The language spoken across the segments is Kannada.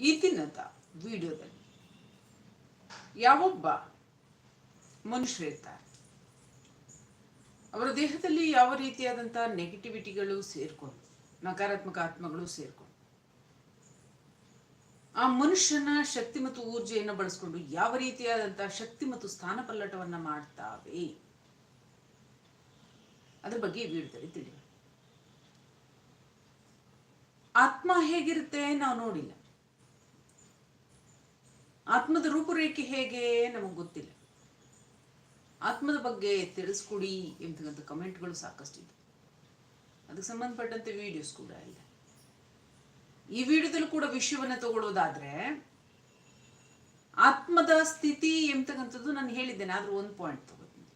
ಈ ದಿನದ ವಿಡಿಯೋದಲ್ಲಿ ಯಾವೊಬ್ಬ ಮನುಷ್ಯರಿರ್ತಾರೆ ಅವರ ದೇಹದಲ್ಲಿ ಯಾವ ರೀತಿಯಾದಂತಹ ನೆಗೆಟಿವಿಟಿಗಳು ಸೇರ್ಕೊಂಡು, ನಕಾರಾತ್ಮಕ ಆತ್ಮಗಳು ಸೇರ್ಕೊಂಡು, ಆ ಮನುಷ್ಯನ ಶಕ್ತಿ ಮತ್ತು ಊರ್ಜೆಯನ್ನು ಬಳಸ್ಕೊಂಡು ಯಾವ ರೀತಿಯಾದಂತಹ ಶಕ್ತಿ ಮತ್ತು ಸ್ಥಾನ ಪಲ್ಲಟವನ್ನ ಮಾಡ್ತಾವೆ? ಅದ್ರ ಬಗ್ಗೆ ವಿಡಿಯೋದಲ್ಲಿ ತಿಳಿಯೋಣ. ಆತ್ಮ ಹೇಗಿರುತ್ತೆ ನಾವು ನೋಡಿಲ್ಲ. ಆತ್ಮದ ರೂಪುರೇಖೆ ಹೇಗೆ ನಮಗೆ ಗೊತ್ತಿಲ್ಲ. ಆತ್ಮದ ಬಗ್ಗೆ ತಿಳಿಸ್ಕೊಡಿ ಎಂತಕ್ಕಂಥ ಕಮೆಂಟ್ಗಳು ಸಾಕಷ್ಟಿದೆ ಅದಕ್ಕೆ ಸಂಬಂಧಪಟ್ಟಂತೆ ವಿಡಿಯೋಸ್ ಕೂಡ ಇದೆ ಈ ವಿಡಿಯೋದಲ್ಲಿ ಕೂಡ ವಿಷಯವನ್ನು ತಗೊಳ್ಳೋದಾದ್ರೆ, ಆತ್ಮದ ಸ್ಥಿತಿ ಎಂತಕ್ಕಂಥದ್ದು ನಾನು ಹೇಳಿದ್ದೇನೆ, ಆದ್ರೂ ಒಂದು ಪಾಯಿಂಟ್ ತಗೋತೀನಿ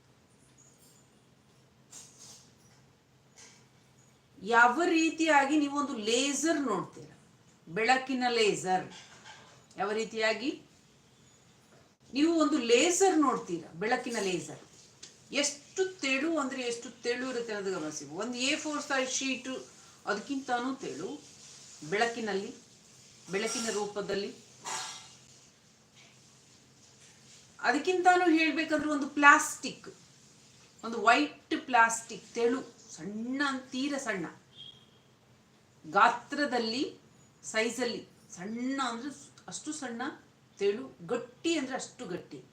ಯಾವ ರೀತಿಯಾಗಿ ನೀವೊಂದು ಲೇಸರ್ ನೋಡ್ತೀರ? ಬೆಳಕಿನ ಲೇಸರ್ ಯಾವ ರೀತಿಯಾಗಿ? ನೀವು ಒಂದು ಲೇಸರ್ ನೋಡ್ತೀರಾ, ಬೆಳಕಿನ ಲೇಸರ್. ಎಷ್ಟು ತೆಳು ಅಂದ್ರೆ ಎಷ್ಟು ತೆಳು ಇರುತ್ತೆ ಅನ್ನೋದು ಗಮನಿಸಿ. ಒಂದು ಎ ಫೋರ್ ಸೈಜ್ ಶೀಟು, ಅದಕ್ಕಿಂತನೂ ತೆಳು. ಬೆಳಕಿನಲ್ಲಿ, ಬೆಳಕಿನ ರೂಪದಲ್ಲಿ. ಅದಕ್ಕಿಂತಾನು ಹೇಳ್ಬೇಕಂದ್ರೆ ಒಂದು ಪ್ಲಾಸ್ಟಿಕ್, ಒಂದು ವೈಟ್ ಪ್ಲಾಸ್ಟಿಕ್, ತೆಳು, ಸಣ್ಣ ತೀರ ಸಣ್ಣ. ಗಾತ್ರದಲ್ಲಿ, ಸೈಜಲ್ಲಿ ಸಣ್ಣ ಅಂದ್ರೆ ಅಷ್ಟು ಸಣ್ಣ ತೆಳು ಗಟ್ಟಿ ಅಂದ್ರೆ ಅಷ್ಟು ಗಟ್ಟಿ.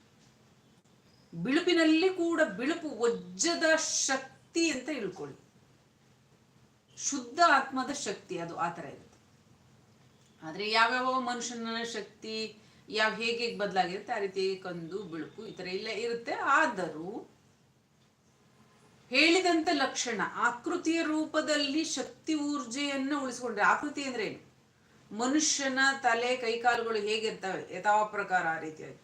ಬಿಳುಪಿನಲ್ಲಿ ಕೂಡ ಬಿಳುಪು ವಜ್ಜದ ಶಕ್ತಿ ಅಂತ ಇಳ್ಕೊಳ್ಳಿ ಶುದ್ಧ ಆತ್ಮದ ಶಕ್ತಿ ಅದು ಆ ಥರ ಇರುತ್ತೆ. ಆದ್ರೆ ಯಾವ್ಯಾವ ಮನುಷ್ಯನ ಶಕ್ತಿ ಯಾವ ಹೇಗೆ ಬದಲಾಗಿರುತ್ತೆ ಆ ರೀತಿ ಕಂದು, ಬಿಳುಪು ಈ ತರ ಎಲ್ಲ ಇರುತ್ತೆ. ಆದರೂ ಹೇಳಿದಂತ ಲಕ್ಷಣ ಆಕೃತಿಯ ರೂಪದಲ್ಲಿ ಶಕ್ತಿ ಊರ್ಜೆಯನ್ನು ಉಳಿಸಿಕೊಂಡ್ರೆ ಆಕೃತಿ ಅಂದ್ರೆ ಏನು? ಮನುಷ್ಯನ ತಲೆ, ಕೈಕಾಲುಗಳು ಹೇಗಿರ್ತವೆ? ಯಥಾವ ಪ್ರಕಾರ ಆ ರೀತಿಯಾಗಿ.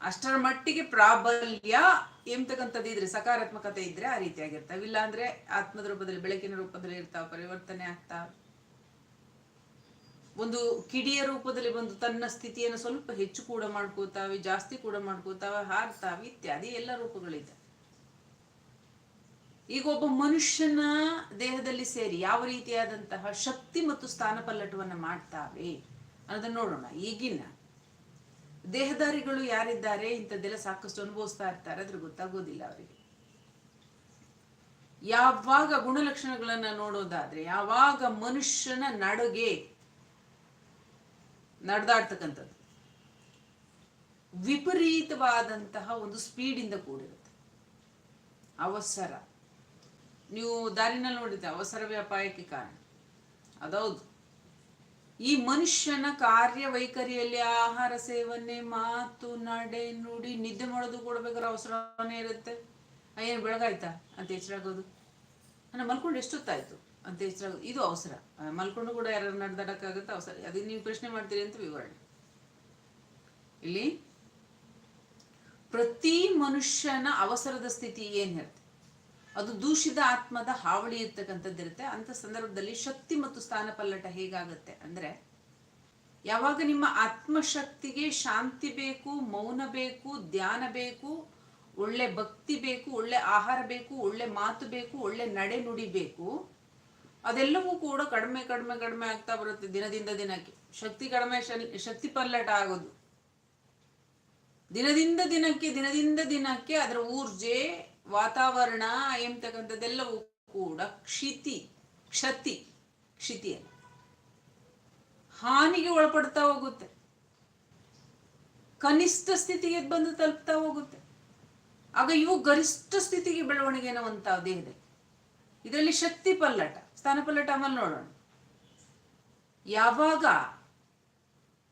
ಅಷ್ಟರ ಮಟ್ಟಿಗೆ ಪ್ರಾಬಲ್ಯ ಎಂತಕ್ಕಂಥದ್ದು ಇದ್ರೆ, ಸಕಾರಾತ್ಮಕತೆ ಇದ್ರೆ ಆ ರೀತಿಯಾಗಿರ್ತವೆ. ಇಲ್ಲ ಅಂದ್ರೆ ಆತ್ಮದ ರೂಪದಲ್ಲಿ, ಬೆಳಕಿನ ರೂಪದಲ್ಲಿ ಇರ್ತಾವ, ಪರಿವರ್ತನೆ ಆಗ್ತಾವ ಒಂದು ಕಿಡಿಯ ರೂಪದಲ್ಲಿ ಬಂದು ತನ್ನ ಸ್ಥಿತಿಯನ್ನು ಸ್ವಲ್ಪ ಹೆಚ್ಚು ಕೂಡ ಮಾಡ್ಕೋತಾವೆ, ಜಾಸ್ತಿ ಕೂಡ ಮಾಡ್ಕೋತಾವೆ, ಹಾರ್ತಾವೆ, ಇತ್ಯಾದಿ ಎಲ್ಲ ರೂಪಗಳಿದೆ. ಈಗ ಒಬ್ಬ ಮನುಷ್ಯನ ದೇಹದಲ್ಲಿ ಸೇರಿ ಯಾವ ರೀತಿಯಾದಂತಹ ಶಕ್ತಿ ಮತ್ತು ಸ್ಥಾನ ಪಲ್ಲಟವನ್ನು ಮಾಡ್ತಾವೆ? ಅನ್ನೋದನ್ನ ನೋಡೋಣ. ಈಗಿನ ದೇಹದಾರಿಗಳು ಯಾರಿದ್ದಾರೆ? ಇಂಥದ್ದೆಲ್ಲ ಸಾಕಷ್ಟು ಅನುಭವಿಸ್ತಾ ಇರ್ತಾರೆ. ಅದ್ರ ಗೊತ್ತಾಗೋದಿಲ್ಲ ಅವರಿಗೆ. ಯಾವಾಗ ಗುಣಲಕ್ಷಣಗಳನ್ನ ನೋಡೋದಾದ್ರೆ, ಯಾವಾಗ ಮನುಷ್ಯನ ನಡುಗೆ ನಡೆದಾಡ್ತಕ್ಕಂಥದ್ದು. ವಿಪರೀತವಾದಂತಹ ಒಂದು ಸ್ಪೀಡಿಂದ ಕೂಡಿರುತ್ತೆ. ಅವಸರ. ನೀವು ದಾರಿನಲ್ಲಿ ನೋಡಿದ್ರೆ ಅವಸರವೇ ಅಪಾಯಕ್ಕೆ ಕಾರಣ. ಅದೌದು. ಈ ಮನುಷ್ಯನ ಕಾರ್ಯವೈಖರಿಯಲ್ಲಿ ಆಹಾರ ಸೇವನೆ, ಮಾತು, ನಡೆ, ನುಡಿ, ನಿದ್ದೆ ಮಾಡೋದು ಕೊಡ್ಬೇಕಾದ್ರೆ ಅವಸರನೇ ಇರುತ್ತೆ. ಏನು ಬೆಳಗಾಯ್ತಾ? ಅಂತ ಎಚ್ಚರಾಗೋದು. ನಾನು ಮಲ್ಕೊಂಡು ಎಷ್ಟೊತ್ತಾಯ್ತು? ಅಂತ ಎಚ್ಚರಾಗೋದು. ಇದು ಅವಸರ. ಮಲ್ಕೊಂಡು ಕೂಡ ಯಾರು ನಡೆದಾಡಕ್ಕಾಗುತ್ತೆ ಅವಸರ? ಅದಕ್ಕೆ ನೀವು ಪ್ರಶ್ನೆ ಮಾಡ್ತೀರಿ ಅಂತ ವಿವರಣೆ. ಇಲ್ಲಿ, ಪ್ರತಿ ಮನುಷ್ಯನ ಅವಸರದ ಸ್ಥಿತಿ ಏನ್ ಹೇಳ್ತೆ ಅದು ದೂಷಿತ ಆತ್ಮದ ಹಾವಳಿ ಇರ್ತಕ್ಕಂಥದ್ದಿರುತ್ತೆ ಅಂತ ಸಂದರ್ಭದಲ್ಲಿ ಶಕ್ತಿ ಮತ್ತು ಸ್ಥಾನ ಪಲ್ಲಟ ಹೇಗಾಗುತ್ತೆ ಅಂದ್ರೆ, ಯಾವಾಗ ನಿಮ್ಮ ಆತ್ಮಶಕ್ತಿಗೆ ಶಾಂತಿ ಬೇಕು, ಮೌನ ಬೇಕು, ಧ್ಯಾನ ಬೇಕು, ಒಳ್ಳೆ ಭಕ್ತಿ ಬೇಕು, ಒಳ್ಳೆ ಆಹಾರ ಬೇಕು, ಒಳ್ಳೆ ಮಾತು ಬೇಕು, ಒಳ್ಳೆ ನಡೆ ನುಡಿ ಬೇಕು, ಅದೆಲ್ಲವೂ ಕೂಡ ಕಡಿಮೆ ಕಡಿಮೆ ಕಡಿಮೆ ಆಗ್ತಾ ಬರುತ್ತೆ ದಿನದಿಂದ ದಿನಕ್ಕೆ. ಶಕ್ತಿ ಕಡಿಮೆ ಶಕ್ತಿ ಪಲ್ಲಟ ಆಗೋದು. ದಿನದಿಂದ ದಿನಕ್ಕೆ ದಿನದಿಂದ ದಿನಕ್ಕೆ ಅದರ ಊರ್ಜೆ ವಾತಾವರಣ ಎಂಬತಕ್ಕಂಥದ್ದೆಲ್ಲವೂ ಕೂಡ ಕ್ಷಿತಿ, ಕ್ಷತಿ ಕ್ಷಿತಿಯಲ್ಲ ಹಾನಿಗೆ ಒಳಪಡ್ತಾ ಹೋಗುತ್ತೆ. ಕನಿಷ್ಠ ಸ್ಥಿತಿಗೆ ಬಂದು ತಲುಪ್ತಾ ಹೋಗುತ್ತೆ. ಆಗ ಇವು ಗರಿಷ್ಠ ಸ್ಥಿತಿಗೆ ಬೆಳವಣಿಗೆ ಅನ್ನುವಂತ ದೇಹದಲ್ಲಿ. ಇದರಲ್ಲಿ ಶಕ್ತಿ ಪಲ್ಲಟ, ಸ್ಥಾನ ಪಲ್ಲಟ ಆಮೇಲೆ ನೋಡೋಣ. ಯಾವಾಗ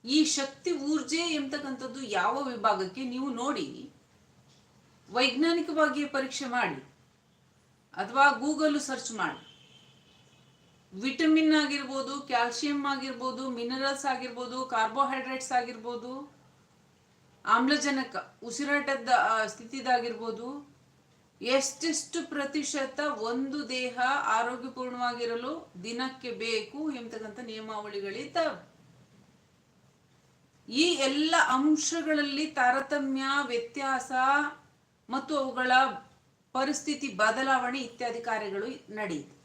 ಈ ಶಕ್ತಿ ಊರ್ಜೆ ಎಂಬತಕ್ಕಂಥದ್ದು ಯಾವ ವಿಭಾಗಕ್ಕೆ ನೀವು ನೋಡಿ ವೈಜ್ಞಾನಿಕವಾಗಿ ಪರೀಕ್ಷೆ ಮಾಡಿ, ಅಥವಾ ಗೂಗಲ್ ಸರ್ಚ್ ಮಾಡಿ. ವಿಟಮಿನ್ ಆಗಿರ್ಬೋದು, ಕ್ಯಾಲ್ಸಿಯಂ ಆಗಿರ್ಬೋದು, ಮಿನರಲ್ಸ್ ಆಗಿರ್ಬೋದು, ಕಾರ್ಬೋಹೈಡ್ರೇಟ್ಸ್ ಆಗಿರ್ಬೋದು, ಆಮ್ಲಜನಕ, ಉಸಿರಾಟದ ಸ್ಥಿತಿದಾಗಿರ್ಬೋದು, ಎಷ್ಟೆಷ್ಟು ಪ್ರತಿಶತ ಒಂದು ದೇಹ ಆರೋಗ್ಯಪೂರ್ಣವಾಗಿರಲು ದಿನಕ್ಕೆ ಬೇಕು ಎಂಬತಕ್ಕಂಥ ನಿಯಮಾವಳಿಗಳಿದ್ದಾವೆ. ಈ ಎಲ್ಲ ಅಂಶಗಳಲ್ಲಿ ತಾರತಮ್ಯ, ವ್ಯತ್ಯಾಸ ಮತ್ತು ಅವುಗಳ ಪರಿಸ್ಥಿತಿ ಬದಲಾವಣೆ ಇತ್ಯಾದಿ ಕಾರ್ಯಗಳು ನಡೆಯಿತು.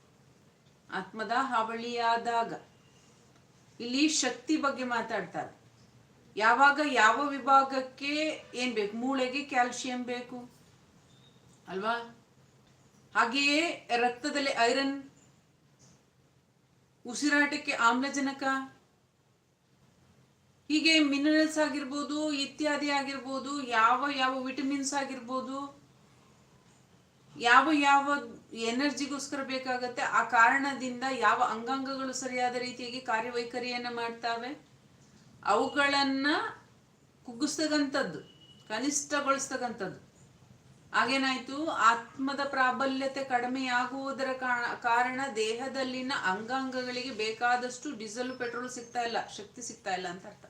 ಆತ್ಮದ ಹಾವಳಿಯಾದಾಗ ಇಲ್ಲಿ ಶಕ್ತಿ ಬಗ್ಗೆ ಮಾತಾಡ್ತಾರೆ. ಯಾವಾಗ ಯಾವ ವಿಭಾಗಕ್ಕೆ ಏನ್ ಬೇಕು? ಮೂಳೆಗೆ ಕ್ಯಾಲ್ಸಿಯಂ ಬೇಕು. ಅಲ್ವಾ? ಹಾಗೆಯೇ ರಕ್ತದಲ್ಲಿ ಐರನ್, ಉಸಿರಾಟಕ್ಕೆ ಆಮ್ಲಜನಕ ಹೀಗೆ ಮಿನರಲ್ಸ್ ಆಗಿರ್ಬೋದು, ಇತ್ಯಾದಿ ಆಗಿರ್ಬೋದು, ಯಾವ ಯಾವ ವಿಟಮಿನ್ಸ್ ಆಗಿರ್ಬೋದು, ಯಾವ ಯಾವ ಎನರ್ಜಿಗೋಸ್ಕರ ಬೇಕಾಗತ್ತೆ, ಆ ಕಾರಣದಿಂದ ಯಾವ ಅಂಗಾಂಗಗಳು ಸರಿಯಾದ ರೀತಿಯಾಗಿ ಕಾರ್ಯವೈಖರಿಯನ್ನು ಮಾಡ್ತಾವೆ, ಅವುಗಳನ್ನ ಕುಗ್ಗಿಸ್ತಕ್ಕಂಥದ್ದು, ಕನಿಷ್ಠಗೊಳಿಸ್ತಕ್ಕಂಥದ್ದು. ಹಾಗೇನಾಯ್ತು? ಆತ್ಮದ ಪ್ರಾಬಲ್ಯತೆ ಕಡಿಮೆಯಾಗುವುದರ ಕಾರಣ ದೇಹದಲ್ಲಿನ ಅಂಗಾಂಗಗಳಿಗೆ ಬೇಕಾದಷ್ಟು ಡೀಸೆಲ್, ಪೆಟ್ರೋಲ್ ಸಿಗ್ತಾ ಇಲ್ಲ, ಶಕ್ತಿ ಸಿಗ್ತಾ ಇಲ್ಲ ಅಂತ ಅರ್ಥ.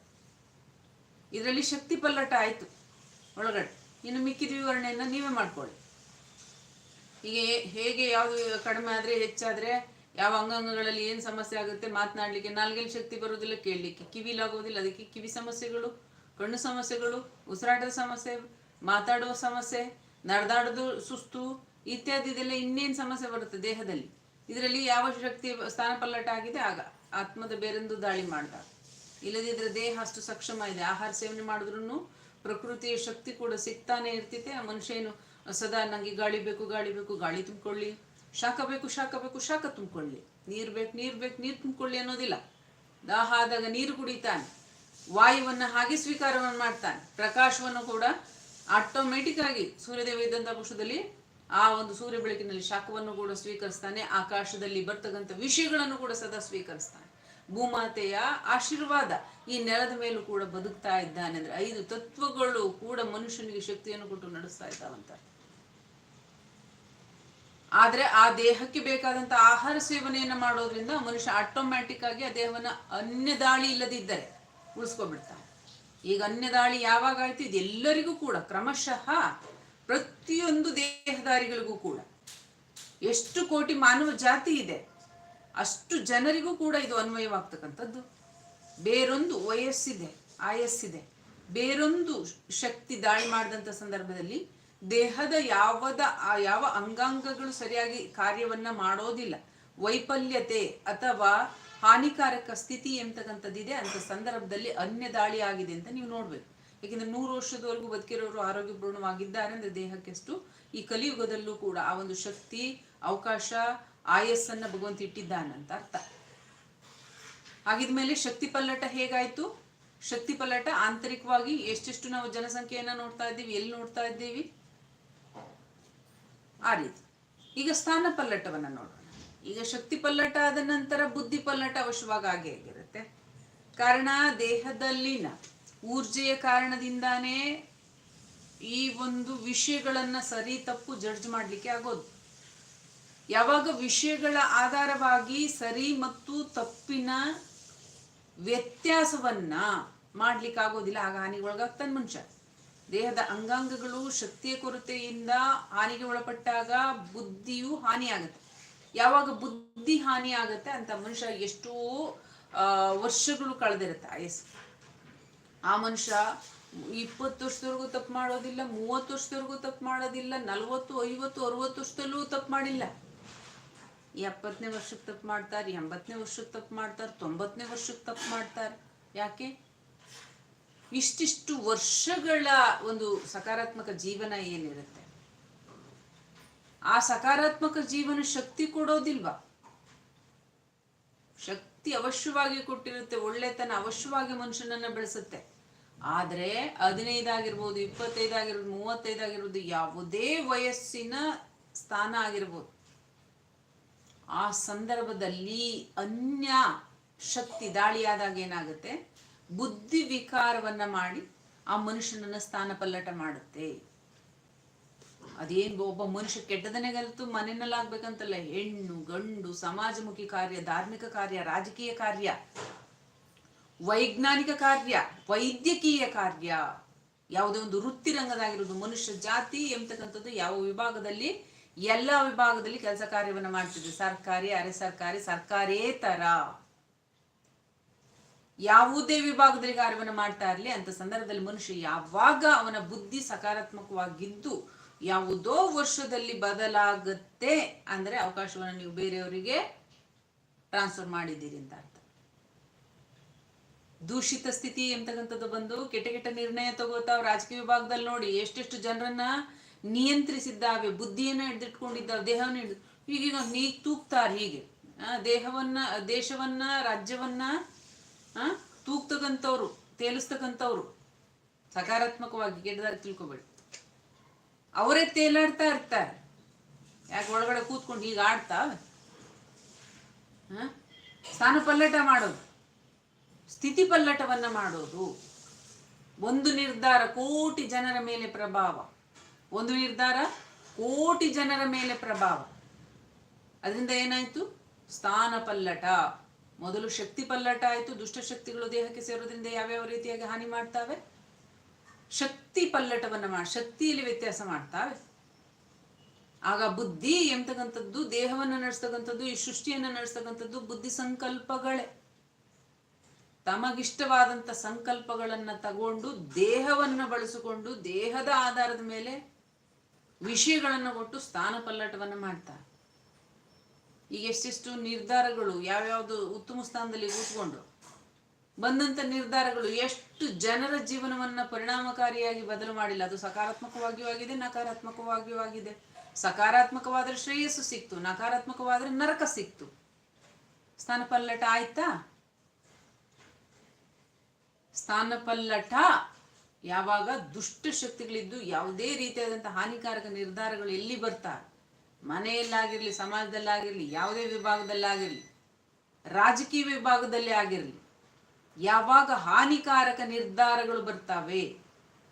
ಇದರಲ್ಲಿ ಶಕ್ತಿ ಪಲ್ಲಟ ಆಯ್ತು ಒಳಗಡೆ. ಇನ್ನು ಮಿಕ್ಕಿದ ವಿವರಣೆಯನ್ನ ನೀವೇ ಮಾಡ್ಕೊಳ್ಳಿ. ಹೀಗೆ ಹೇಗೆ ಯಾವುದು ಕಡಿಮೆ ಆದ್ರೆ ಹೆಚ್ಚಾದ್ರೆ, ಯಾವ ಅಂಗಾಂಗಗಳಲ್ಲಿ ಏನು ಸಮಸ್ಯೆ ಆಗುತ್ತೆ ಮಾತನಾಡಲಿಕ್ಕೆ ನಾಲ್ಗೆಲ್ಲಿ ಶಕ್ತಿ ಬರೋದಿಲ್ಲ ಕೇಳಲಿಕ್ಕೆ. ಕಿವಿಲಾಗುವುದಿಲ್ಲ ಅದಕ್ಕೆ ಕಿವಿ ಸಮಸ್ಯೆಗಳು, ಕಣ್ಣು ಸಮಸ್ಯೆಗಳು, ಉಸಿರಾಟದ ಸಮಸ್ಯೆ, ಮಾತಾಡುವ ಸಮಸ್ಯೆ, ನಡೆದಾಡೋದು ಸುಸ್ತು, ಇತ್ಯಾದಿ ಇದೆಲ್ಲ ಇನ್ನೇನು ಸಮಸ್ಯೆ ಬರುತ್ತೆ ದೇಹದಲ್ಲಿ. ಇದರಲ್ಲಿ ಯಾವ ಶಕ್ತಿ ಸ್ಥಾನ ಪಲ್ಲಟ ಆಗಿದೆ, ಆಗ ಆತ್ಮದ ಬೇರೆಂದು ದಾಳಿ ಮಾಡ್ದಾಗ ಇಲ್ಲದಿದ್ರೆ ದೇಹ ಅಷ್ಟು ಸಕ್ಷಮ ಇದೆ. ಆಹಾರ ಸೇವನೆ ಮಾಡಿದ್ರು ಪ್ರಕೃತಿಯ ಶಕ್ತಿ ಕೂಡ ಸಿಗ್ತಾನೆ ಇರ್ತೈತೆ ಆ ಮನುಷ್ಯ ಏನು ಸದಾ ನಂಗೆ ಗಾಳಿ ಬೇಕು ಗಾಳಿ ಬೇಕು, ಗಾಳಿ ತುಂಬಿಕೊಳ್ಳಿ. ಶಾಖ ಬೇಕು ಶಾಖ ಬೇಕು, ಶಾಖ ತುಂಬಿಕೊಳ್ಳಿ. ನೀರು ಬೇಕು ನೀರು ಬೇಕು, ನೀರು ತುಂಬಿಕೊಳ್ಳಿ ಅನ್ನೋದಿಲ್ಲ. ದಾಹ ಆದಾಗ ನೀರು ಕುಡಿತಾನೆ. ವಾಯುವನ್ನ ಹಾಗೆ ಸ್ವೀಕಾರವನ್ನು ಮಾಡ್ತಾನೆ. ಪ್ರಕಾಶವನ್ನು ಕೂಡ ಆಟೋಮೆಟಿಕ್ ಆಗಿ ಸೂರ್ಯದೇವ ಇದ್ದಂಥ ಪಕ್ಷದಲ್ಲಿ ಆ ಒಂದು ಸೂರ್ಯ ಬೆಳಕಿನಲ್ಲಿ ಶಾಖವನ್ನು ಕೂಡ ಸ್ವೀಕರಿಸ್ತಾನೆ. ಆಕಾಶದಲ್ಲಿ ಬರ್ತಕ್ಕಂಥ ವಿಷಯಗಳನ್ನು ಕೂಡ ಸದಾ ಸ್ವೀಕರಿಸ್ತಾನೆ. ಭೂಮಾತೆಯ ಆಶೀರ್ವಾದ ಈ ನೆಲದ ಮೇಲೂ ಕೂಡ ಬದುಕ್ತಾ ಇದ್ದಾನೆ ಅಂದ್ರೆ ಐದು ತತ್ವಗಳು ಕೂಡ ಮನುಷ್ಯನಿಗೆ ಶಕ್ತಿಯನ್ನು ಕೊಟ್ಟು ನಡೆಸ್ತಾ ಇದ್ದಾವಂತ. ಆದ್ರೆ ಆ ದೇಹಕ್ಕೆ ಬೇಕಾದಂತ ಆಹಾರ ಸೇವನೆಯನ್ನ ಮಾಡೋದ್ರಿಂದ ಮನುಷ್ಯ ಆಟೋಮ್ಯಾಟಿಕ್ ಆಗಿ ಆ ದೇಹವನ್ನ ಅನ್ಯ ದಾಳಿ ಇಲ್ಲದಿದ್ದರೆ ಉಳಿಸ್ಕೊಬಿಡ್ತಾನೆ ಈಗ ಅನ್ಯ ದಾಳಿ ಯಾವಾಗ ಆಯ್ತು? ಇದೆಲ್ಲರಿಗೂ ಕೂಡ ಕ್ರಮಶಃ ಪ್ರತಿಯೊಂದು ದೇಹದಾರಿಗಳಿಗೂ ಕೂಡ. ಎಷ್ಟು ಕೋಟಿ ಮಾನವ ಜಾತಿ ಇದೆ. ಅಷ್ಟು ಜನರಿಗೂ ಕೂಡ ಇದು ಅನ್ವಯವಾಗ್ತಕ್ಕಂಥದ್ದು. ಬೇರೊಂದು ವಯಸ್ಸಿದೆ, ಆಯಸ್ಸಿದೆ. ಬೇರೊಂದು ಶಕ್ತಿ ದಾಳಿ ಮಾಡಿದಂಥ ಸಂದರ್ಭದಲ್ಲಿ ದೇಹದ ಯಾವದ ಯಾವ ಅಂಗಾಂಗಗಳು ಸರಿಯಾಗಿ ಕಾರ್ಯವನ್ನ ಮಾಡೋದಿಲ್ಲ. ವೈಫಲ್ಯತೆ ಅಥವಾ ಹಾನಿಕಾರಕ ಸ್ಥಿತಿ ಎಂತಕ್ಕಂಥದ್ದಿದೆ ಅಂತ ಸಂದರ್ಭದಲ್ಲಿ ಅನ್ಯ ದಾಳಿ ಆಗಿದೆ ಅಂತ ನೀವು ನೋಡ್ಬೇಕು. ಯಾಕೆಂದ್ರೆ ನೂರು ವರ್ಷದವರೆಗೂ ಬದುಕಿರೋರು ಆರೋಗ್ಯಪೂರ್ಣವಾಗಿದ್ದಾರೆ, ಅಂದ್ರೆ ದೇಹಕ್ಕೆಷ್ಟು ಈ ಕಲಿಯುಗದಲ್ಲೂ ಕೂಡ ಆ ಒಂದು ಶಕ್ತಿ, ಅವಕಾಶ ಆಯಸ್ಸನ್ನ ಭಗವಂತ ಇಟ್ಟಿದ್ದಾನಂತ ಅರ್ಥ. ಹಾಗಿದ್ಮೇಲೆ ಶಕ್ತಿ ಪಲ್ಲಟ ಹೇಗಾಯ್ತು? ಶಕ್ತಿ ಪಲ್ಲಟ ಆಂತರಿಕವಾಗಿ ಎಷ್ಟೆಷ್ಟು ನಾವು ಜನಸಂಖ್ಯೆಯನ್ನ ನೋಡ್ತಾ ಇದ್ದೀವಿ, ಎಲ್ಲಿ ನೋಡ್ತಾ ಇದ್ದೀವಿ? ಆ ರೀತಿ. ಈಗ ಸ್ಥಾನ ಪಲ್ಲಟವನ್ನ ನೋಡೋಣ. ಈಗ ಶಕ್ತಿ ಪಲ್ಲಟ ಆದ ನಂತರ ಬುದ್ಧಿ ಪಲ್ಲಟ ಅವಶ್ಯವಾಗಿ ಆಗೇ ಆಗಿರುತ್ತೆ. ಕಾರಣ ದೇಹದಲ್ಲಿನ ಊರ್ಜೆಯ ಕಾರಣದಿಂದಾನೇ ಈ ಒಂದು ವಿಷಯಗಳನ್ನ ಸರಿ ತಪ್ಪು ಜಡ್ಜ್ ಮಾಡ್ಲಿಕ್ಕೆ ಆಗೋದು. ಯಾವಾಗ ವಿಷಯಗಳ ಆಧಾರವಾಗಿ ಸರಿ ಮತ್ತು ತಪ್ಪಿನ ವ್ಯತ್ಯಾಸವನ್ನ ಮಾಡ್ಲಿಕ್ಕೆ ಆಗೋದಿಲ್ಲ, ಆಗ ಹಾನಿಗೆ ಒಳಗಾಗ್ತಾನೆ ಮನುಷ್ಯ. ದೇಹದ ಅಂಗಾಂಗಗಳು ಶಕ್ತಿಯ ಕೊರತೆಯಿಂದ ಹಾನಿಗೆ ಒಳಪಟ್ಟಾಗ ಬುದ್ಧಿಯು ಹಾನಿಯಾಗುತ್ತೆ. ಯಾವಾಗ ಬುದ್ಧಿ ಹಾನಿ ಆಗುತ್ತೆ ಅಂತ ಮನುಷ್ಯ ಎಷ್ಟೋ ವರ್ಷಗಳು ಕಳೆದಿರುತ್ತೆ ಆಯಸ್ಸು ಆ ಮನುಷ್ಯ ಇಪ್ಪತ್ತು ವರ್ಷದವರೆಗೂ ತಪ್ಪು ಮಾಡೋದಿಲ್ಲ, ಮೂವತ್ತು ವರ್ಷದವರೆಗೂ ತಪ್ಪು ಮಾಡೋದಿಲ್ಲ, ನಲವತ್ತು, ಐವತ್ತು, ಅರವತ್ತು ವರ್ಷದಲ್ಲೂ ತಪ್ಪು ಮಾಡಿಲ್ಲ. ಎಪ್ಪತ್ತನೇ ವರ್ಷಕ್ಕೆ ತಪ್ಪು ಮಾಡ್ತಾರೆ, ಎಂಬತ್ತನೇ ವರ್ಷಕ್ಕೆ ತಪ್ಪು ಮಾಡ್ತಾರೆ, ತೊಂಬತ್ತನೇ ವರ್ಷಕ್ಕೆ ತಪ್ಪು ಮಾಡ್ತಾರೆ. ಯಾಕೆ? ಇಷ್ಟಿಷ್ಟು ವರ್ಷಗಳ ಒಂದು ಸಕಾರಾತ್ಮಕ ಜೀವನ ಏನಿರುತ್ತೆ? ಆ ಸಕಾರಾತ್ಮಕ ಜೀವನ ಶಕ್ತಿ ಕೊಡೋದಿಲ್ವಾ? ಶಕ್ತಿ ಅವಶ್ಯವಾಗಿ ಕೊಟ್ಟಿರುತ್ತೆ, ಒಳ್ಳೆತನ ಅವಶ್ಯವಾಗಿ ಮನುಷ್ಯನನ್ನ ಬೆಳೆಸುತ್ತೆ. ಆದ್ರೆ ಹದಿನೈದಾಗಿರ್ಬೋದು, ಇಪ್ಪತ್ತೈದಾಗಿರ್ಬೋದು, ಮೂವತ್ತೈದಾಗಿರ್ಬೋದು, ಯಾವುದೇ ವಯಸ್ಸಿನ ಸ್ಥಾನ ಆಗಿರ್ಬೋದು. ಆ ಸಂದರ್ಭದಲ್ಲಿ ಅನ್ಯ ಶಕ್ತಿ ದಾಳಿಯಾದಾಗ ಏನಾಗುತ್ತೆ? ಬುದ್ಧಿ ವಿಕಾರವನ್ನ ಮಾಡಿ ಆ ಮನುಷ್ಯನನ್ನ ಸ್ಥಾನ ಪಲ್ಲಟ ಮಾಡುತ್ತೆ. ಅದೇನ್ ಒಬ್ಬ ಮನುಷ್ಯ ಕೆಟ್ಟದನೇ ಕಲಿತು ಮನೆಯಲ್ಲಾಗ್ಬೇಕಂತಲ್ಲ, ಹೆಣ್ಣು, ಗಂಡು, ಸಮಾಜಮುಖಿ ಕಾರ್ಯ, ಧಾರ್ಮಿಕ ಕಾರ್ಯ, ರಾಜಕೀಯ ಕಾರ್ಯ, ವೈಜ್ಞಾನಿಕ ಕಾರ್ಯ, ವೈದ್ಯಕೀಯ ಕಾರ್ಯ, ಯಾವುದೇ ಒಂದು ವೃತ್ತಿ ರಂಗದಾಗಿರೋದು ಮನುಷ್ಯ ಜಾತಿ ಎಂಬತಕ್ಕಂಥದ್ದು ಯಾವ ವಿಭಾಗದಲ್ಲಿ ಎಲ್ಲ ವಿಭಾಗದಲ್ಲಿ ಕೆಲಸ ಕಾರ್ಯವನ್ನು ಮಾಡ್ತಿದೆ. ಸರ್ಕಾರಿ, ಅರೆ ಸರ್ಕಾರಿ, ಸರ್ಕಾರೇತರ. ಯಾವುದೇ ವಿಭಾಗದಲ್ಲಿ ಕಾರ್ಯವನ್ನು ಮಾಡ್ತಾ ಇರಲಿ, ಅಂತ ಸಂದರ್ಭದಲ್ಲಿ ಮನುಷ್ಯ ಯಾವಾಗ ಅವನ ಬುದ್ಧಿ ಸಕಾರಾತ್ಮಕವಾಗಿದ್ದು, ಯಾವುದೋ ವರ್ಷದಲ್ಲಿ ಬದಲಾಗುತ್ತೆ ಅಂದ್ರೆ ಅವಕಾಶವನ್ನು ನೀವು ಬೇರೆಯವರಿಗೆ ಟ್ರಾನ್ಸ್ಫರ್ ಮಾಡಿದ್ದೀರಿ ಅಂತ ಅರ್ಥ. ದೂಷಿತ ಸ್ಥಿತಿ ಎಂತಕ್ಕಂಥದ್ದು ಬಂದು ಕೆಟ್ಟ ಕೆಟ್ಟ ನಿರ್ಣಯ ತಗೋತಾವ್ ರಾಜಕೀಯ ವಿಭಾಗದಲ್ಲಿ ನೋಡಿ, ಎಷ್ಟೆಷ್ಟು ಜನರನ್ನ ನಿಯಂತ್ರಿಸಿದ್ದಾವೆ ಬುದ್ಧಿಯನ್ನ ಹಿಡಿದಿಟ್ಕೊಂಡಿದ್ದಾವೆ ದೇಹವನ್ನು ಹಿಡಿದು ಈಗೀಗ ನೀ ತೂಗ್ತಾರೆ ಹೀಗೆ. ದೇಹವನ್ನ ದೇಶವನ್ನ ರಾಜ್ಯವನ್ನ ಆ, ತೂಗ್ತಕ್ಕಂಥವ್ರು ತೇಲಿಸ್ತಕ್ಕಂಥವ್ರು. ಸಕಾರಾತ್ಮಕವಾಗಿ ಕೆಟ್ಟದಾಗಿ ತಿಳ್ಕೊಬೇಡಿ. ಅವರೇ ತೇಲಾಡ್ತಾ ಇರ್ತಾರೆ. ಯಾಕೆ ಒಳಗಡೆ ಕೂತ್ಕೊಂಡು ಹೀಗೆ ಆಡ್ತಾ? ಹ? ಸ್ಥಾನ ಪಲ್ಲಟ ಮಾಡೋದು. ಸ್ಥಿತಿ ಪಲ್ಲಟವನ್ನ ಮಾಡೋದು. ಒಂದು ನಿರ್ಧಾರ ಕೋಟಿ ಜನರ ಮೇಲೆ ಪ್ರಭಾವ. ಒಂದು ನಿರ್ಧಾರ, ಕೋಟಿ ಜನರ ಮೇಲೆ ಪ್ರಭಾವ. ಅದರಿಂದ ಏನಾಯ್ತು? ಸ್ಥಾನ ಪಲ್ಲಟ. ಮೊದಲು ಶಕ್ತಿ ಪಲ್ಲಟ ಆಯ್ತು ದುಷ್ಟಶಕ್ತಿಗಳು ದೇಹಕ್ಕೆ ಸೇರೋದ್ರಿಂದ ಯಾವ್ಯಾವ ರೀತಿಯಾಗಿ ಹಾನಿ ಮಾಡ್ತಾವೆ? ಶಕ್ತಿ ಪಲ್ಲಟವನ್ನ ಮಾಡಿ ಶಕ್ತಿಯಲ್ಲಿ ವ್ಯತ್ಯಾಸ ಮಾಡ್ತಾವೆ. ಆಗ ಬುದ್ಧಿ ಎಂತಕ್ಕಂಥದ್ದು? ದೇಹವನ್ನ ನಡೆಸ್ತಕ್ಕಂಥದ್ದು, ಈ ಸೃಷ್ಟಿಯನ್ನ ನಡೆಸ್ತಕ್ಕಂಥದ್ದು ಬುದ್ಧಿ ಸಂಕಲ್ಪಗಳೇ. ತಮಗಿಷ್ಟವಾದಂಥ ಸಂಕಲ್ಪಗಳನ್ನ ತಗೊಂಡು, ದೇಹವನ್ನ ಬಳಸಿಕೊಂಡು, ದೇಹದ ಆಧಾರದ ಮೇಲೆ ವಿಷಯಗಳನ್ನು ಕೊಟ್ಟು ಸ್ಥಾನ ಪಲ್ಲಟವನ್ನು ಮಾಡ್ತಾರೆ. ಈಗ ಎಷ್ಟೆಷ್ಟು ನಿರ್ಧಾರಗಳು ಯಾವ್ಯಾವ್ದು ಉತ್ತಮ ಸ್ಥಾನದಲ್ಲಿ ಕೂತ್ಕೊಂಡು ಬಂದಂತ ನಿರ್ಧಾರಗಳು ಎಷ್ಟು ಜನರ ಜೀವನವನ್ನ ಪರಿಣಾಮಕಾರಿಯಾಗಿ ಬದಲು ಮಾಡಿಲ್ಲ. ಅದು ಸಕಾರಾತ್ಮಕವಾಗಿಯೂ ಆಗಿದೆ, ನಕಾರಾತ್ಮಕವಾಗಿಯೂ ಆಗಿದೆ. ಸಕಾರಾತ್ಮಕವಾದ್ರೆ ಶ್ರೇಯಸ್ಸು ಸಿಕ್ತು, ನಕಾರಾತ್ಮಕವಾದ್ರೆ ನರಕ ಸಿಕ್ತು. ಸ್ಥಾನ ಪಲ್ಲಟ ಆಯ್ತಾ? ಸ್ಥಾನ ಪಲ್ಲಟ ಯಾವಾಗ ದುಷ್ಟ ಶಕ್ತಿಗಳಿದ್ದು ಯಾವುದೇ ರೀತಿಯಾದಂಥ ಹಾನಿಕಾರಕ ನಿರ್ಧಾರಗಳು ಎಲ್ಲಿ ಬರ್ತಾ? ಮನೆಯಲ್ಲಾಗಿರಲಿ, ಸಮಾಜದಲ್ಲಾಗಿರಲಿ, ಯಾವುದೇ ವಿಭಾಗದಲ್ಲಾಗಿರಲಿ, ರಾಜಕೀಯ ವಿಭಾಗದಲ್ಲಿ ಆಗಿರಲಿ, ಯಾವಾಗ ಹಾನಿಕಾರಕ ನಿರ್ಧಾರಗಳು ಬರ್ತಾವೆ?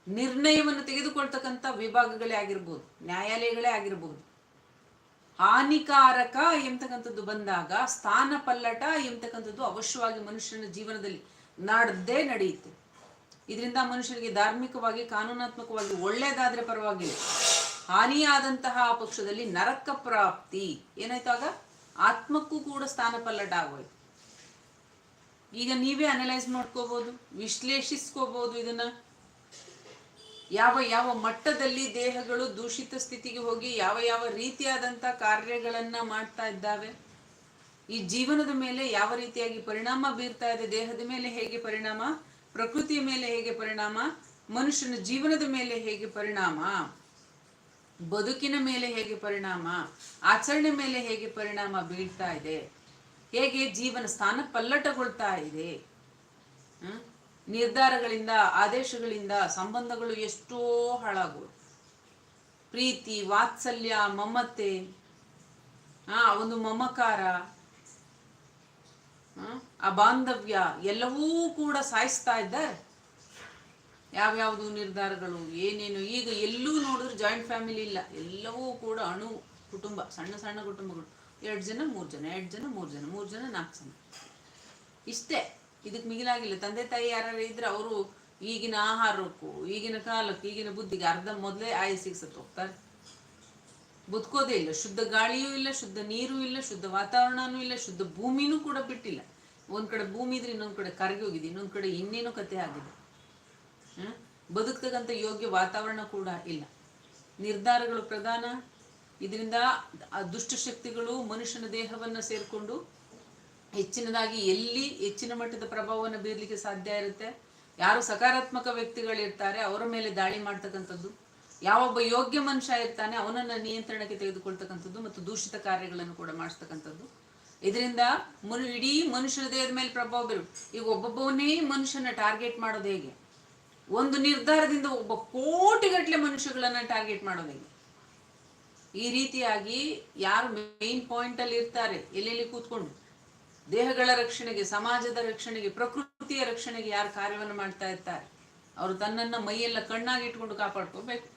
ನಿರ್ಣಯವನ್ನು ತೆಗೆದುಕೊಳ್ತಕ್ಕಂಥ ವಿಭಾಗಗಳೇ ಆಗಿರ್ಬೋದು, ನ್ಯಾಯಾಲಯಗಳೇ ಆಗಿರ್ಬೋದು. ಹಾನಿಕಾರಕ ಎಂತಕ್ಕಂಥದ್ದು ಬಂದಾಗ ಸ್ಥಾನ ಪಲ್ಲಟ ಎಂತಕ್ಕಂಥದ್ದು ಅವಶ್ಯವಾಗಿ ಮನುಷ್ಯನ ಜೀವನದಲ್ಲಿ ನಡೆದೇ ನಡೆಯುತ್ತೆ. ಇದರಿಂದ ಮನುಷ್ಯರಿಗೆ ಧಾರ್ಮಿಕವಾಗಿ, ಕಾನೂನಾತ್ಮಕವಾಗಿ ಒಳ್ಳೇದಾದ್ರೆ ಪರವಾಗಿಲ್ಲ. ಹಾನಿಯಾದಂತಹ ಆ ಪಕ್ಷದಲ್ಲಿ ನರಕ ಪ್ರಾಪ್ತಿ. ಏನಾಯ್ತಾಗ ಆತ್ಮಕ್ಕೂ ಕೂಡ ಸ್ಥಾನ ಪಲ್ಲಟ ಆಗೋಯ್ತು. ಈಗ ನೀವೇ ಅನಲೈಸ್ ಮಾಡ್ಕೋಬಹುದು ವಿಶ್ಲೇಷಿಸ್ಕೋಬಹುದು ಇದನ್ನ. ಯಾವ ಯಾವ ಮಟ್ಟದಲ್ಲಿ ದೇಹಗಳು ದೂಷಿತ ಸ್ಥಿತಿಗೆ ಹೋಗಿ ಯಾವ ಯಾವ ರೀತಿಯಾದಂತ ಕಾರ್ಯಗಳನ್ನ ಮಾಡ್ತಾ ಇದ್ದಾವೆ, ಈ ಜೀವನದ ಮೇಲೆ ಯಾವ ರೀತಿಯಾಗಿ ಪರಿಣಾಮ ಬೀರ್ತಾ ಇದೆ, ದೇಹದ ಮೇಲೆ ಹೇಗೆ ಪರಿಣಾಮ ಪ್ರಕೃತಿಯ ಮೇಲೆ ಹೇಗೆ ಪರಿಣಾಮ? ಮನುಷ್ಯನ ಜೀವನದ ಮೇಲೆ ಹೇಗೆ ಪರಿಣಾಮ? ಬದುಕಿನ ಮೇಲೆ ಹೇಗೆ ಪರಿಣಾಮ? ಆಚರಣೆ ಮೇಲೆ ಹೇಗೆ ಪರಿಣಾಮ ಬೀಳ್ತಾ ಇದೆ? ಹೇಗೆ ಜೀವನ ಸ್ಥಾನ ಪಲ್ಲಟಗೊಳ್ತಾ ಇದೆ? ನಿರ್ಧಾರಗಳಿಂದ, ಆದೇಶಗಳಿಂದ ಸಂಬಂಧಗಳು ಎಷ್ಟೋ ಹಾಳಾಗು. ಪ್ರೀತಿ, ವಾತ್ಸಲ್ಯ, ಮಮತೆ, ಆ, ಒಂದು ಮಮಕಾರ ಆ, ಬಾಂಧವ್ಯ ಎಲ್ಲವೂ ಕೂಡ ಸಾಯಿಸ್ತಾ ಇದ್ದಾರೆ ಯಾವ್ಯಾವುದು ನಿರ್ಧಾರಗಳು ಏನೇನು? ಈಗ ಎಲ್ಲೂ ನೋಡಿದ್ರು ಜಾಯಿಂಟ್ ಫ್ಯಾಮಿಲಿ ಇಲ್ಲ. ಎಲ್ಲವೂ ಕೂಡ ಅಣು ಕುಟುಂಬ ಸಣ್ಣ ಸಣ್ಣ ಕುಟುಂಬಗಳು. ಎರಡು ಜನ ಮೂರು ಜನ ಎರಡು ಜನ ಮೂರು ಜನ ಮೂರು ಜನ ನಾಲ್ಕು ಜನ. ಇಷ್ಟೇ. ಇದಕ್ಕೆ ಮಿಗಿಲಾಗಿಲ್ಲ. ತಂದೆ ತಾಯಿ ಯಾರು ಇದ್ರೆ ಅವರು ಈಗಿನ ಆಹಾರಕ್ಕೂ ಈಗಿನ ಕಾಲಕ್ಕೂ ಈಗಿನ ಬುದ್ಧಿಗೆ ಅರ್ಧ ಮೊದಲೇ ಆಯಸ್ಸಿಗೆ ಸತ್ತು ಹೋಗ್ತಾರೆ. ಬದುಕೋದೇ ಇಲ್ಲ. ಶುದ್ಧ ಗಾಳಿಯೂ ಇಲ್ಲ, ಶುದ್ಧ ನೀರು ಇಲ್ಲ, ಶುದ್ಧ ವಾತಾವರಣನೂ ಇಲ್ಲ, ಶುದ್ಧ ಭೂಮಿನೂ ಕೂಡ ಬಿಟ್ಟಿಲ್ಲ. ಒಂದ್ ಕಡೆ ಭೂಮಿ ಇದ್ರೆ ಇನ್ನೊಂದ್ ಕಡೆ ಕರಗಿ ಹೋಗಿದೆ, ಇನ್ನೊಂದ್ ಕಡೆ ಇನ್ನೇನು ಕತೆ ಆಗಿದೆ. ಹ್ಮ್? ಬದುಕ್ತಕ್ಕಂಥ ಯೋಗ್ಯ ವಾತಾವರಣ ಕೂಡ ಇಲ್ಲ. ನಿರ್ಧಾರಗಳು ಪ್ರಧಾನ. ಇದರಿಂದ ಆ ದುಷ್ಟಶಕ್ತಿಗಳು ಮನುಷ್ಯನ ದೇಹವನ್ನ ಸೇರ್ಕೊಂಡು ಹೆಚ್ಚಿನದಾಗಿ ಎಲ್ಲಿ ಹೆಚ್ಚಿನ ಮಟ್ಟದ ಪ್ರಭಾವವನ್ನು ಬೀರ್ಲಿಕ್ಕೆ ಸಾಧ್ಯ ಇರುತ್ತೆ. ಯಾರು ಸಕಾರಾತ್ಮಕ ವ್ಯಕ್ತಿಗಳಿರ್ತಾರೆ, ಅವರ ಮೇಲೆ ದಾಳಿ ಮಾಡ್ತಕ್ಕಂಥದ್ದು. ಯಾವೊಬ್ಬ ಯೋಗ್ಯ ಮನುಷ್ಯ ಇರ್ತಾನೆ, ಅವನನ್ನ ನಿಯಂತ್ರಣಕ್ಕೆ ತೆಗೆದುಕೊಳ್ತಕ್ಕಂಥದ್ದು ಮತ್ತು ದೂಷಿತ ಕಾರ್ಯಗಳನ್ನು ಕೂಡ ಮಾಡಿಸ್ತಕ್ಕಂಥದ್ದು ಇದರಿಂದ ಮನು, ಇಡೀ ಮನುಷ್ಯನ ದೇಹದ ಮೇಲೆ ಪ್ರಭಾವ ಬೀರು ಈಗ ಒಬ್ಬೊಬ್ಬನೇ ಮನುಷ್ಯನ ಟಾರ್ಗೆಟ್ ಮಾಡೋದು ಹೇಗೆ? ಒಂದು ನಿರ್ಧಾರದಿಂದ ಒಬ್ಬ ಕೋಟಿಗಟ್ಟಲೆ ಮನುಷ್ಯಗಳನ್ನ ಟಾರ್ಗೆಟ್ ಮಾಡೋದು ಹೇಗೆ? ಈ ರೀತಿಯಾಗಿ ಯಾರು ಮೇನ್ ಪಾಯಿಂಟ್ ಅಲ್ಲಿ ಇರ್ತಾರೆ, ಎಲ್ಲೆಲ್ಲಿ ಕೂತ್ಕೊಂಡು? ದೇಹಗಳ ರಕ್ಷಣೆಗೆ, ಸಮಾಜದ ರಕ್ಷಣೆಗೆ, ಪ್ರಕೃತಿಯ ರಕ್ಷಣೆಗೆ ಯಾರು ಕಾರ್ಯವನ್ನು ಮಾಡ್ತಾ ಇರ್ತಾರೆ? ಅವರು ತನ್ನನ್ನ ಮೈಯೆಲ್ಲ ಕಣ್ಣಾಗಿ ಇಟ್ಕೊಂಡು ಕಾಪಾಡ್ಕೋಬೇಕು.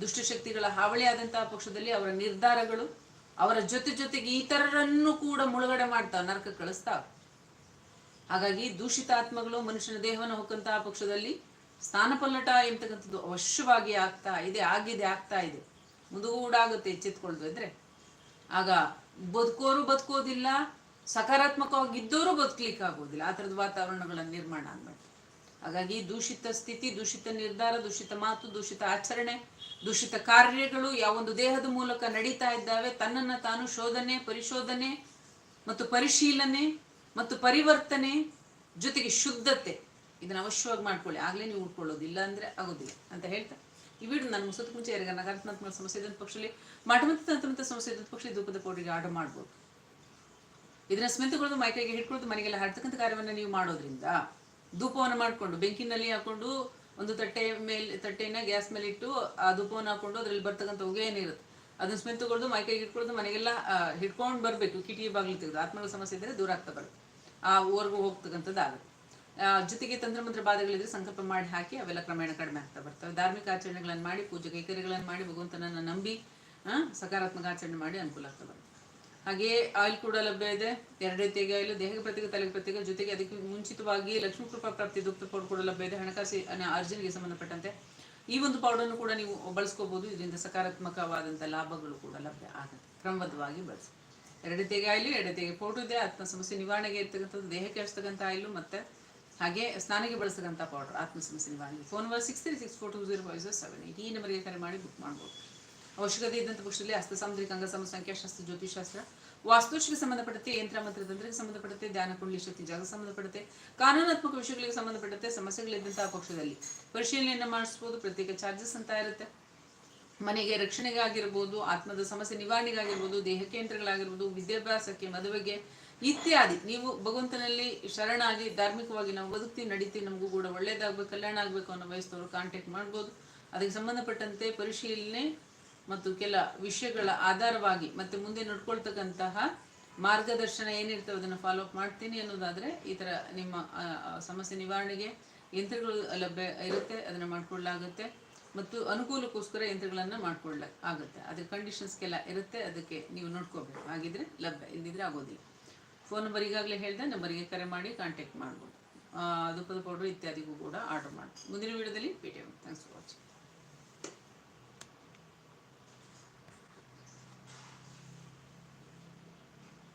ದುಷ್ಟಶಕ್ತಿಗಳ ಹಾವಳಿ ಆದಂತಹ ಪಕ್ಷದಲ್ಲಿ ಅವರ ನಿರ್ಧಾರಗಳು, ಅವರ ಜೊತೆ ಜೊತೆಗೆ ಇತರರನ್ನು ಕೂಡ ಮುಳುಗಡೆ ಮಾಡ್ತಾವ ನರಕ ಕಳಿಸ್ತಾವ ಹಾಗಾಗಿ ದೂಷಿತಾತ್ಮಗಳು ಮನುಷ್ಯನ ದೇಹವನ್ನು ಹೊಕ್ಕಂತಹ ಪಕ್ಷದಲ್ಲಿ ಸ್ಥಾನಪಲ್ಲಟ ಎಂತಕ್ಕಂಥದ್ದು ಅವಶ್ಯವಾಗಿ ಆಗ್ತಾ ಇದೆ, ಆಗಿದೆ, ಆಗ್ತಾ ಇದೆ. ಮುಂದೂಡಾಗುತ್ತೆ ಎಚ್ಚೆತ್ಕೊಳ್ದು ಅಂದ್ರೆ. ಆಗ ಬದುಕೋರು ಬದುಕೋದಿಲ್ಲ ಸಕಾರಾತ್ಮಕವಾಗಿ ಇದ್ದವರು ಬದುಕಲಿಕ್ಕೆ ಆಗೋದಿಲ್ಲ ಆ ಥರದ ವಾತಾವರಣಗಳ ನಿರ್ಮಾಣ ಆಗ್ಬೇಕು ಹಾಗಾಗಿ ದೂಷಿತ ಸ್ಥಿತಿ, ದೂಷಿತ ನಿರ್ಧಾರ, ದೂಷಿತ ಮಾತು, ದೂಷಿತ ಆಚರಣೆ ದೂಷಿತ ಕಾರ್ಯಗಳು ಯಾವೊಂದು ದೇಹದ ಮೂಲಕ ನಡೀತಾ ಇದ್ದಾವೆ, ತನ್ನನ್ನು ತಾನು ಶೋಧನೆ, ಪರಿಶೋಧನೆ ಮತ್ತು ಪರಿಶೀಲನೆ ಮತ್ತು ಪರಿವರ್ತನೆ ಜೊತೆಗೆ ಶುದ್ಧತೆ ಇದನ್ನ ಅವಶ್ಯವಾಗಿ ಮಾಡ್ಕೊಳ್ಳಿ. ಆಗಲೇ ನೀವು ಉಟ್ಕೊಳ್ಳೋದು, ಇಲ್ಲ ಅಂದ್ರೆ ಆಗೋದಿಲ್ಲ ಅಂತ ಹೇಳ್ತಾ. ಈ ವಿಡಿಯೋ ನಾನು ಮುಸತ್ ಮುಂಚೆ ಯಾರಿಗ ನಕಾರಾತ್ಮಕ ಸಮಸ್ಯೆ ಇದ್ದ ಪಕ್ಷದಲ್ಲಿ ಮಾಟಮಂತ ತಂತ್ರಮಂತ ಸಮಸ್ಯೆ ಇದ್ದ ಪಕ್ಷದಲ್ಲಿ ಧೂಪದ ಪೌಡರಿಗೆ ಆರ್ಡರ್ ಮಾಡ್ಬೋದು. ಇದನ್ನ ಸ್ಮಿತಗೊಳ್ಳೋದು ಮೈಕೈಗೆ ಹಿಡ್ಕೊಳ್ಳೋದು ಮನೆಗೆಲ್ಲ ಹಾಡ್ತಕ್ಕಂಥ ಕಾರ್ಯವನ್ನು ನೀವು ಮಾಡೋದ್ರಿಂದ ಧೂಪವನ್ನು ಮಾಡಿಕೊಂಡು ಬೆಂಕಿನಲ್ಲಿ ಹಾಕೊಂಡು ಒಂದು ತಟ್ಟೆ ಮೇಲೆ, ತಟ್ಟೆನ ಗ್ಯಾಸ್ ಮೇಲೆ ಇಟ್ಟು ಆ ಧೂಪವನ್ನು ಹಾಕೊಂಡು ಅದ್ರಲ್ಲಿ ಬರ್ತಕ್ಕಂಥ ಹೊಗೆ ಏನಿರುತ್ತೆ ಅದನ್ನ ಸ್ಮೆಲ್ ಮೈ ಮೈಕೈಗೆ ಹಿಡ್ಕೊಳ್ಳೋದು ಮನೆಗೆಲ್ಲ ಹಿಡ್ಕೊಂಡು ಬರಬೇಕು. ಕಿಟಕಿ ಬಾಗಿಲು ತೆಗೆದು. ಆತ್ಮಗಳ ಸಮಸ್ಯೆ ಇದ್ದರೆ ದೂರ ಆಗ್ತಾ ಬರುತ್ತೆ. ಆ ಊರ್ಗೂ ಹೋಗ್ತಕ್ಕಂಥದ್ದು ಆಗುತ್ತೆ. ಜೊತೆಗೆ ತಂತ್ರಮಂತ್ರ ಬಾಧೆಗಳಿದ್ರೆ ಸಂಕಲ್ಪ ಮಾಡಿ ಹಾಕಿ ಅವೆಲ್ಲ ಕ್ರಮೇಣ ಕಡಿಮೆ ಆಗ್ತಾ ಬರ್ತವೆ. ಧಾರ್ಮಿಕ ಆಚರಣೆಗಳನ್ನು ಮಾಡಿ, ಪೂಜೆ ಕೈಕರ್ಯಗಳನ್ನು ಮಾಡಿ ಭಗವಂತನನ್ನು ನಂಬಿ ಸಕಾರಾತ್ಮಕ ಆಚರಣೆ ಮಾಡಿ ಅನುಕೂಲ ಆಗ್ತಾ ಬರುತ್ತೆ. ಹಾಗೆಯೇ ಆಯಿಲ್ ಕೂಡ ಲಭ್ಯ ಇದೆ. ಎರಡೇ ತೆಗೆ ಆಯಿಲ್, ದೇಹಕ್ಕೆ ಪ್ರತ್ಯೇಕ, ತಲೆಗೆ ಪ್ರತ್ಯೇಕ, ಜೊತೆಗೆ ಅದಕ್ಕೆ ಮುಂಚಿತವಾಗಿ ಲಕ್ಷ್ಮೀ ಕೃಪಾ ಪ್ರಾಪ್ತಿ ದುಪ್ತ ಪೌಡರ್ ಕೂಡ ಲಭ್ಯ ಇದೆ. ಹಣಕಾಸಿನ ಅರ್ಜನೆಗೆ ಸಂಬಂಧಪಟ್ಟಂತೆ ಈ ಒಂದು ಪೌಡರ್ನು ಕೂಡ ನೀವು ಬಳಸ್ಕೋಬಹುದು. ಇದರಿಂದ ಸಕಾರಾತ್ಮಕವಾದಂಥ ಲಾಭಗಳು ಕೂಡ ಲಭ್ಯ ಆಗುತ್ತೆ. ಕ್ರಮಬದ್ಧವಾಗಿ ಬಳಸಿ. ಎರಡೇ ತೆಗೆ ಆಯಿಲು ಎರಡೇ ತೆಗೆ ಪೌಡರ್ ಇದೆ. ಆತ್ಮ ಸಮಸ್ಯೆ ನಿವಾರಣೆಗೆ ಇರ್ತಕ್ಕಂಥದ್ದು, ದೇಹಕ್ಕೆ ಹಚ್ತಕ್ಕಂಥ ಆಯಿಲು ಮತ್ತೆ ಹಾಗೆ ಸ್ನಾನಕ್ಕೆ ಬಳಸ್ತಕ್ಕಂಥ ಪೌಡರ್ ಆತ್ಮ ಸಮಸ್ಯೆ ನಿವಾರಣೆಗೆ phone number six three six four two zero five seven eight ಈ ನಂಬರ್ಗೆ ಕರೆ ಮಾಡಿ ಬುಕ್ ಮಾಡ್ಬೋದು. ಅವಶ್ಯಕತೆ ಇದ್ದಂಥ ಪಕ್ಷದಲ್ಲಿ ಹಸ್ತ ಸಾಮುದ್ರಿಕ ಅಂಗಸಮ ಸಂಖ್ಯಾಶಾಸ್ತ್ರ ಜ್ಯೋತಿಷಾಸ್ತ್ರ ವಾಸ್ತುಶಿಗೆ ಸಂಬಂಧಪಟ್ಟಂತೆ ಯಂತ್ರ ಮಂತ್ರ ತಂತ್ರಕ್ಕೆ ಸಂಬಂಧಪಟ್ಟಂತೆ ಧ್ಯಾನ, ಕುಂಡಲಿ, ಶಕ್ತಿ, ಜಾಗ ಸಂಬಂಧಪಟ್ಟಂತೆ. ಕಾನೂನಾತ್ಮಕ ವಿಷಯಗಳಿಗೆ ಸಂಬಂಧಪಟ್ಟಂತೆ ಸಮಸ್ಯೆಗಳಿದ್ದಂತಹ ಪಕ್ಷದಲ್ಲಿ ಪರಿಶೀಲನೆಯನ್ನು ಮಾಡಿಸ್ಬೋದು. ಪ್ರತ್ಯೇಕ ಚಾರ್ಜಸ್ ಅಂತ ಇರುತ್ತೆ. ಮನೆಗೆ ರಕ್ಷಣೆಗಾಗಿರ್ಬೋದು, ಆತ್ಮದ ಸಮಸ್ಯೆ ನಿವಾರಣೆಗಾಗಿರ್ಬೋದು, ದೇಹ ಕೇಂದ್ರಗಳಾಗಿರ್ಬೋದು, ವಿದ್ಯಾಭ್ಯಾಸಕ್ಕೆ, ಮದುವೆಗೆ ಇತ್ಯಾದಿ. ನೀವು ಭಗವಂತನಲ್ಲಿ ಶರಣಾಗಿ ಧಾರ್ಮಿಕವಾಗಿ ನಾವು ಬದುಕ್ತೀವಿ, ನಡೀತೀವಿ, ನಮಗೂ ಕೂಡ ಒಳ್ಳೇದಾಗಬೇಕು, ಕಲ್ಯಾಣ ಆಗಬೇಕು ಅನ್ನೋ ಬಯಸಿದವರು ಕಾಂಟ್ಯಾಕ್ಟ್ ಮಾಡ್ಬೋದು. ಅದಕ್ಕೆ ಸಂಬಂಧಪಟ್ಟಂತೆ ಪರಿಶೀಲನೆ ಮತ್ತು ಕೆಲ ವಿಷಯಗಳ ಆಧಾರವಾಗಿ ಮತ್ತೆ ಮುಂದೆ ನೋಡ್ಕೊಳ್ತಕ್ಕಂತಹ ಮಾರ್ಗದರ್ಶನ ಏನಿರ್ತವೆ ಅದನ್ನು ಫಾಲೋ ಅಪ್ ಮಾಡ್ತೀನಿ ಅನ್ನೋದಾದರೆ ಈ ಥರ ನಿಮ್ಮ ಸಮಸ್ಯೆ ನಿವಾರಣೆಗೆ ಯಂತ್ರಗಳು ಲಭ್ಯ ಇರುತ್ತೆ, ಅದನ್ನು ಮಾಡ್ಕೊಳ್ಳಲಾಗುತ್ತೆ ಮತ್ತು ಅನುಕೂಲಕ್ಕೋಸ್ಕರ ಯಂತ್ರಗಳನ್ನು ಮಾಡ್ಕೊಳ್ಳ, ಆಗುತ್ತೆ. ಅದಕ್ಕೆ ಕಂಡೀಷನ್ಸ್ಗೆಲ್ಲ ಇರುತ್ತೆ, ಅದಕ್ಕೆ ನೀವು ನೋಡ್ಕೋಬೇಕು. ಹಾಗಿದ್ರೆ ಲಭ್ಯ, ಇಲ್ದಿದ್ರೆ ಆಗೋದಿಲ್ಲ. ಫೋನ್ ನಂಬರ್ ಈಗಾಗಲೇ ಹೇಳಿದೆ ನಂಬರಿಗೆ ಕರೆ ಮಾಡಿ ಕಾಂಟ್ಯಾಕ್ಟ್ ಮಾಡ್ಬೋದು. ಪೌಡ್ರು ಪೌಡ್ರ್ ಇತ್ಯಾದಿಗೂ ಕೂಡ ಆರ್ಡರ್ ಮಾಡಿ ಮುಂದಿನ ವಿಡಿಯೋದಲ್ಲಿ ಭೇಟಿ ಥ್ಯಾಂಕ್ಸ್ ಫಾರ್ ವಾಚಿಂಗ್